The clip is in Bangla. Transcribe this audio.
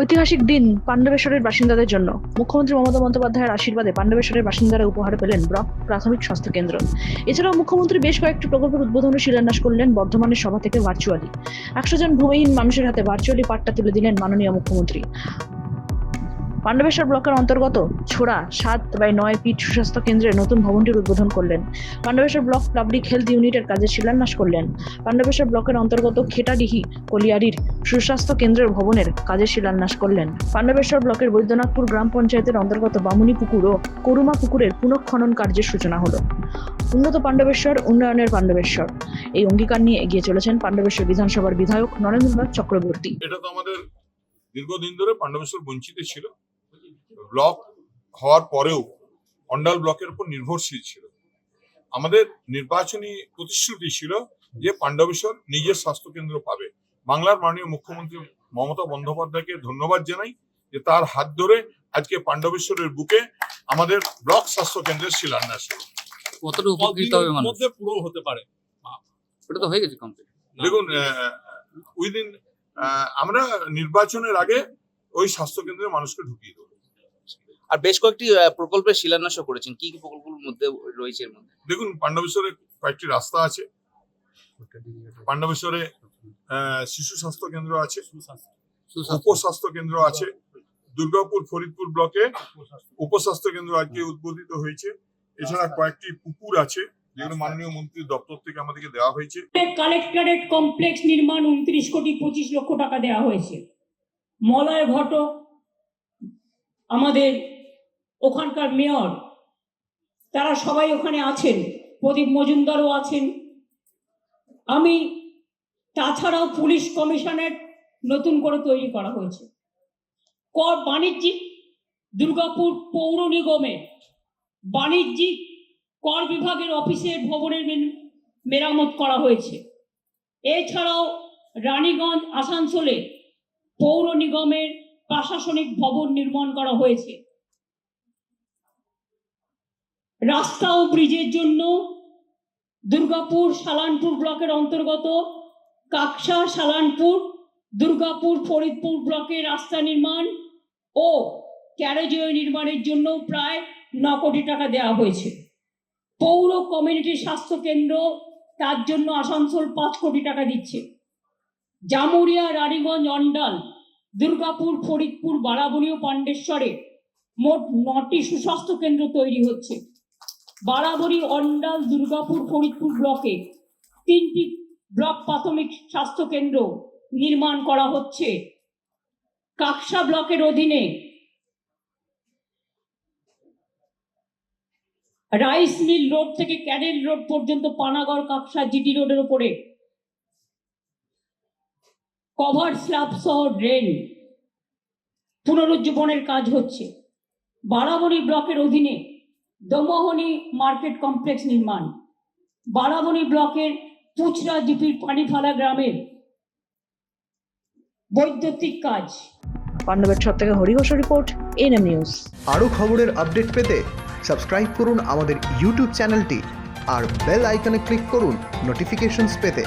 ঐতিহাসিক দিন পাণ্ডবেশ্বরের বাসিন্দাদের জন্য। মুখ্যমন্ত্রী মমতা বন্দ্যোপাধ্যায়ের আশীর্বাদে পাণ্ডবেশ্বরের বাসিন্দারা উপহার পেলেন ব্লক প্রাথমিক স্বাস্থ্য কেন্দ্র। এছাড়াও মুখ্যমন্ত্রী বেশ কয়েকটি প্রকল্পের উদ্বোধন শিলান্যাস করলেন বর্ধমানের সভা থেকে ভার্চুয়ালি একশো জন ভূমিহীন মানুষের হাতে ভার্চুয়ালি পাট্টা তুলে দিলেন মাননীয় মুখ্যমন্ত্রী। পাণ্ডবেশ্বর ব্লকের অন্তর্গত ছোড়া সাত বাই নয় পিঠ সুস্বাস্থ্য কেন্দ্রের নতুন ভবনটির উদ্বোধন করলেন। পাণ্ডবেশ্বর ব্লক পাবলিক হেলথ ইউনিটের কাজে শিলান্যাস করলেন। পাণ্ডবেশ্বর ব্লকের অন্তর্গত খেটাডিহি কলিয়ারির সুস্বাস্থ্য কেন্দ্রের ভবনের কাজে শিলান্যাস করলেন। পাণ্ডবেশ্বর ব্লকের বৈদ্যনাথপুর গ্রাম পঞ্চায়েতের অন্তর্গত বামুনি পুকুর ও করুমা পুকুরের পুনঃখনন কার্যের সূচনা হলো। উন্নত পাণ্ডবেশ্বর, উন্নয়নের পাণ্ডবেশ্বর। এই অঙ্গীকার নিয়ে এগিয়ে চলেছেন পাণ্ডবেশ্বর বিধানসভার বিধায়ক নরেন্দ্রনাথ চক্রবর্তী। এটা তো আমাদের দীর্ঘদিন ধরে পাণ্ডবেশ্বর বঞ্চিত ছিল। ব্লক হওয়ার পরেও অন্ডাল ব্লকের উপর নির্ভরশীল ছিল। আমাদের নির্বাচনী প্রতিশ্রুতি ছিল যে পাণ্ডবেশ্বর নিজের স্বাস্থ্য কেন্দ্র পাবে। বাংলার মাননীয় মুখ্যমন্ত্রী মমতা বন্দ্যোপাধ্যায়কে ধন্যবাদ জানাই যে তার হাত ধরে আজকে পাণ্ডবেশ্বরের বুকে আমাদের ব্লক স্বাস্থ্য কেন্দ্রের শিলান্যাস হলো। কতটা উপকৃত হবে মধ্যে পুরো হতে পারে। ওটা তো হয়ে গেছে কমপ্লিট দেখুন উইদিন আমরা নির্বাচনের আগে ওই স্বাস্থ্য কেন্দ্রে মানুষকে ঢুকিয়ে দেবো। আর বেশ কয়েকটি প্রকল্পের শিলান্যাসও করেছেন। কি কি প্রকল্পের মধ্যে রয়েছে এর মধ্যে? দেখুন পাণ্ডবেশ্বরে কয়েকটি রাস্তা আছে। পাণ্ডবেশ্বরে আহ, শিশু স্বাস্থ্য কেন্দ্র আছে। উপস্বাস্থ্য কেন্দ্র আছে। দুর্গাপুর ফরিদপুর ব্লকে উপস্বাস্থ্য কেন্দ্র আজকে উদ্বোধিত হয়েছে। এছাড়া কয়েকটি পুকুর আছে যেগুলো মাননীয় মন্ত্রীর দপ্তর থেকে আমাদেরকে দেওয়া হয়েছে। কালেক্টরেট কমপ্লেক্স নির্মাণ উনত্রিশ কোটি পঁচিশ লক্ষ টাকা দেওয়া হয়েছে। মলয় ঘটক আমাদের ওখানকার মেয়র, তারা সবাই ওখানে আছেন, প্রদীপ মজুমদারও আছেন। আমি তাছাড়াও পুলিশ কমিশনের নতুন করে তৈরি করা হয়েছে। কর বাণিজ্যিক, দুর্গাপুর পৌর নিগমে বাণিজ্যিক কর বিভাগের অফিসের ভবনের মেরামত করা হয়েছে। এছাড়াও রানীগঞ্জ, আসানসোলে পৌর নিগমের প্রশাসনিক ভবন নির্মাণ করা হয়েছে। রাস্তা ও ব্রিজের জন্য দুর্গাপুর সালানপুর ব্লকের অন্তর্গত, কাকসা সালানপুর, দুর্গাপুর ফরিদপুর ব্লকের রাস্তা নির্মাণ ও ক্যারেজওয়ে নির্মাণের জন্য প্রায় ন কোটি টাকা দেওয়া হয়েছে। পৌর কমিউনিটি স্বাস্থ্য কেন্দ্র তার জন্য আসানসোল পাঁচ কোটি টাকা দিচ্ছে। জামুরিয়া, রানীগঞ্জ, অন্ডাল, দুর্গাপুর, ফরিদপুর বারাবণী ও পাণ্ডেশ্বরে মোট নটি সুস্বাস্থ্য কেন্দ্র তৈরি হচ্ছে। বারাবণী অন্ডাল দুর্গাপুর ফরিদপুর ব্লকে তিনটি ব্লক প্রাথমিক স্বাস্থ্য কেন্দ্র নির্মাণ করা হচ্ছে। কাকসা ব্লকের অধীনে রাইস মিল রোড থেকে ক্যাডেল রোড পর্যন্ত পানাগড় কাকসা জিটি রোডের উপরে। কভার স্ল্যাব সহ ড্রেন পুনরুজ্জীবনের কাজ হচ্ছে। বারাবণী ব্লকের অধীনে দমোহনী মার্কেট কমপ্লেক্স নির্মাণ। বারাবণী ব্লকের পুচরা জিপির পানিফালা গ্রামের বৈদ্যুতিক কাজ। পাণ্ডবেশ্বর থেকে হরিঘোষ রিপোর্ট এনএম নিউজ। আরও খবরের আপডেট পেতে সাবস্ক্রাইব করুন আমাদের ইউটিউব চ্যানেলটি আর বেল আইকনে ক্লিক করুন নোটিফিকেশনস পেতে।